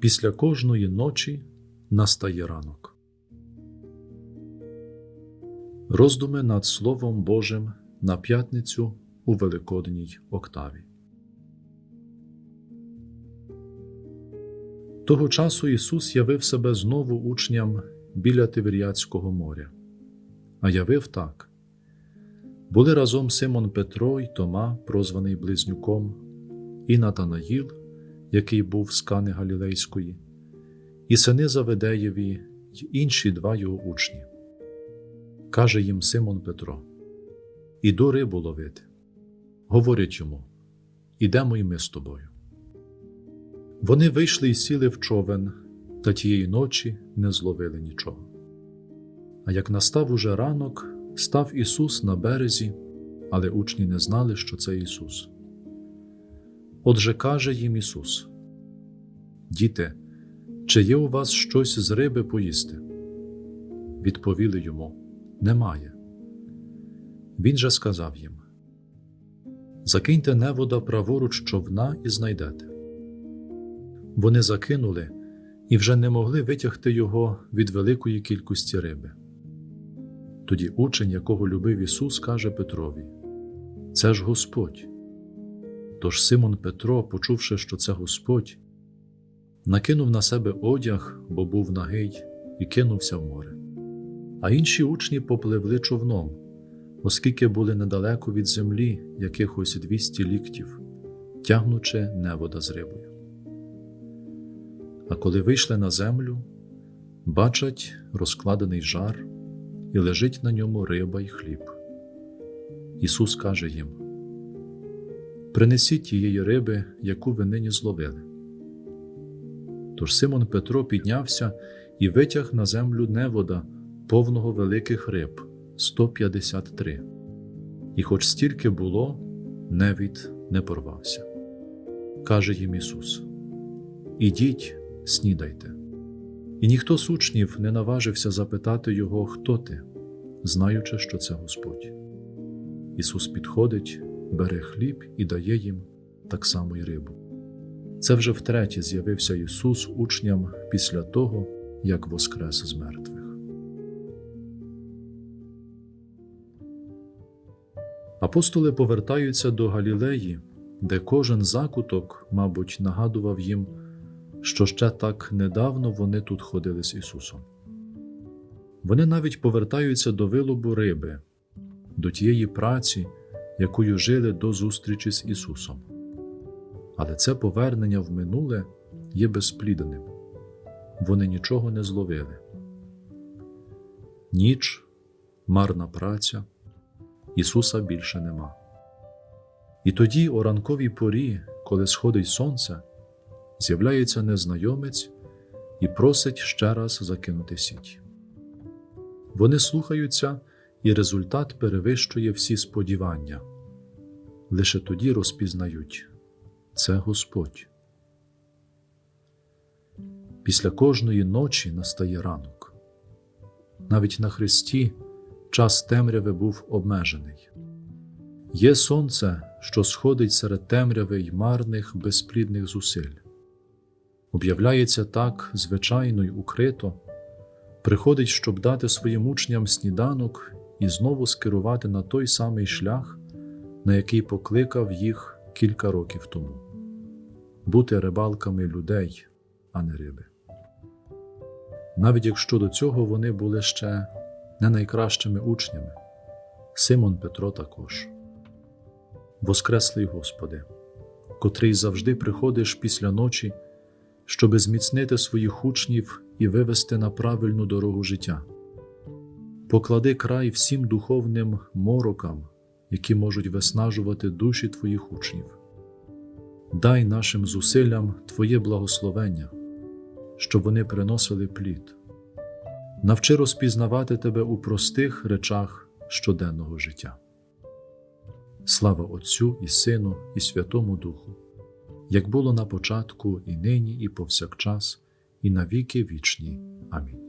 Після кожної ночі настає ранок. Роздуми над Словом Божим на п'ятницю у Великодній октаві. Того часу Ісус явив себе знову учням біля Тиверіатського моря, а явив так. Були разом Симон Петро й Тома, прозваний Близнюком, і Натанаїл, який був з Кани Галілейської, і сини Заведеєві й інші два його учні. Каже їм Симон Петро: Іду рибу ловити. Говорять йому: Ідемо й ми з тобою. Вони вийшли і сіли в човен, та тієї ночі не зловили нічого. А як настав уже ранок, став Ісус на березі, але учні не знали, що це Ісус. Отже каже їм Ісус: Діти, чи є у вас щось з риби поїсти? Відповіли йому: Немає. Він же сказав їм: Закиньте невода праворуч човна і знайдете. Вони закинули і вже не могли витягти його від великої кількості риби. Тоді учень, якого любив Ісус, каже Петрові: Це ж Господь. Тож Симон Петро, почувши, що це Господь, накинув на себе одяг, бо був нагий, і кинувся в море. А інші учні попливли човном, оскільки були недалеко від землі якихось двісті ліктів, тягнучи невода з рибою. А коли вийшли на землю, бачать розкладений жар, і лежить на ньому риба й хліб. Ісус каже їм: Принесіть тієї риби, яку ви нині зловили. Тож Симон Петро піднявся і витяг на землю невода, повного великих риб 153. І хоч стільки було, невід не порвався. Каже їм Ісус: Ідіть, снідайте. І ніхто з учнів не наважився запитати його, хто ти, знаючи, що це Господь. Ісус підходить, бере хліб і дає їм так само й рибу. Це вже втретє з'явився Ісус учням після того, як воскрес з мертвих. Апостоли повертаються до Галілеї, де кожен закуток, мабуть, нагадував їм, що ще так недавно вони тут ходили з Ісусом. Вони навіть повертаються до вилобу риби, до тієї праці, якою жили до зустрічі з Ісусом. Але це повернення в минуле є безплідним. Вони нічого не зловили. Ніч, марна праця, Ісуса більше нема. І тоді, о ранковій порі, коли сходить сонце, з'являється незнайомець і просить ще раз закинути сіть. Вони слухаються, і результат перевищує всі сподівання. Лише тоді розпізнають це Господь. Після кожної ночі настає ранок. Навіть на Христі час темряви був обмежений. Є сонце, що сходить серед темряви й марних безплідних зусиль. Об'являється так звичайно й укрито, приходить, щоб дати своїм учням сніданок і знову скерувати на той самий шлях, на який покликав їх кілька років тому бути рибалками людей, а не риби. Навіть якщо до цього вони були ще не найкращими учнями, Симон Петро також. Воскреслий Господи, котрий завжди приходиш після ночі, щоби зміцнити своїх учнів і вивести на правильну дорогу життя. Поклади край всім духовним морокам, які можуть виснажувати душі Твоїх учнів. Дай нашим зусиллям Твоє благословення, щоб вони приносили плід. Навчи розпізнавати Тебе у простих речах щоденного життя. Слава Отцю і Сину, і Святому Духу, як було на початку, і нині, і повсякчас, і на віки вічні. Амінь.